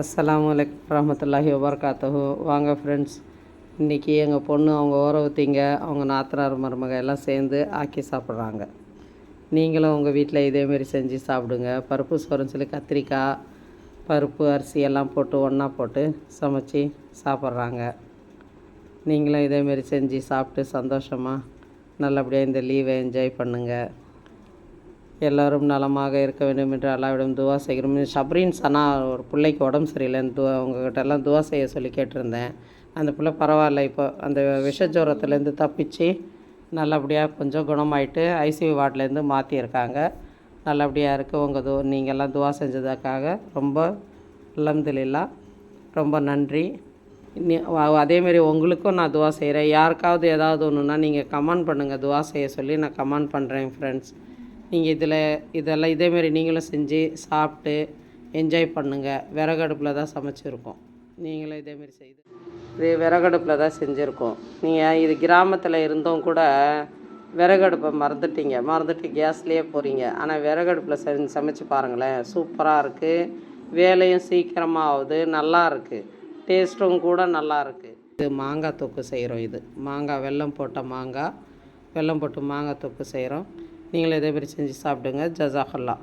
அஸ்ஸலாமு அலைக்கும் வரமத்துல்லாஹி வபர்காத்தஹு வாங்க ஃப்ரெண்ட்ஸ் இன்றைக்கி எங்கள் பொண்ணு அவங்க ஓரவத்திங்க அவங்க நாத்தனார் மருமக எல்லாம் சேர்ந்து ஆக்கி சாப்பிட்றாங்க. நீங்களும் உங்கள் வீட்டில் இதேமாரி செஞ்சு சாப்பிடுங்க. பருப்பு சோறுன்னு சொல்லி கத்திரிக்காய் பருப்பு அரிசி எல்லாம் போட்டு ஒன்றா போட்டு சமைச்சி சாப்பிட்றாங்க. நீங்களும் இதேமாரி செஞ்சு சாப்பிட்டு சந்தோஷமாக நல்லபடியாக இந்த லீவை என்ஜாய் பண்ணுங்கள் எல்லோரும் நலமாக இருக்க வேண்டும் என்று அல்லாவிடம் துவா செய்கிறோம். ஷப்ரீன் சனா ஒரு பிள்ளைக்கு உடம்பு சரியில்லைன்னு துவா உங்ககிட்ட எல்லாம் துவா செய்ய சொல்லி கேட்டிருந்தேன். அந்த பிள்ளை பரவாயில்ல. இப்போ அந்த விஷஜோரத்துலேருந்து தப்பிச்சு நல்லபடியாக கொஞ்சம் குணமாயிட்டு ஐசியூ வார்ட்லேருந்து மாற்றியிருக்காங்க நல்லபடியாக இருக்குது உங்கள் து நீங்கள்லாம் துவா செஞ்சதுக்காக ரொம்ப அல்ஹம்துலில்லா ரொம்ப நன்றி. அதேமாரி உங்களுக்கும் நான் துவா செய்கிறேன். யாருக்காவது ஏதாவது ஒன்றுனா நீங்கள் கமெண்ட் பண்ணுங்கள் துவா செய்ய சொல்லி நான் கமெண்ட் பண்ணுறேன் ஃப்ரெண்ட்ஸ் நீங்கள் இதில் இதெல்லாம் இதேமாரி நீங்களும் செஞ்சு சாப்பிட்டு என்ஜாய் பண்ணுங்கள் விறகடுப்பில் தான் சமைச்சிருக்கோம். நீங்களும் இதேமாரி செய்து. இது விறகடுப்பில் தான் செஞ்சுருக்கோம். நீங்கள் இது கிராமத்தில் இருந்தும் கூட விறகடுப்பை மறந்துட்டீங்க. மறந்துட்டு கேஸ்லேயே போகிறீங்க ஆனால் விறகடுப்பில் செஞ்சு சமைச்சு பாருங்களேன். சூப்பராக இருக்குது வேலையும் சீக்கிரமாக ஆகுது நல்லா இருக்குது டேஸ்ட்டும் கூட நல்லா இருக்குது இது மாங்காய் தொக்கு செய்கிறோம் இது. மாங்காய் வெல்லம் போட்ட மாங்காய். வெல்லம் போட்டு மாங்காய் தொக்கு செய்கிறோம் நீங்களும் இதே மாதிரி செஞ்சு சாப்பிடுங்க. ஜசாக்கல்லா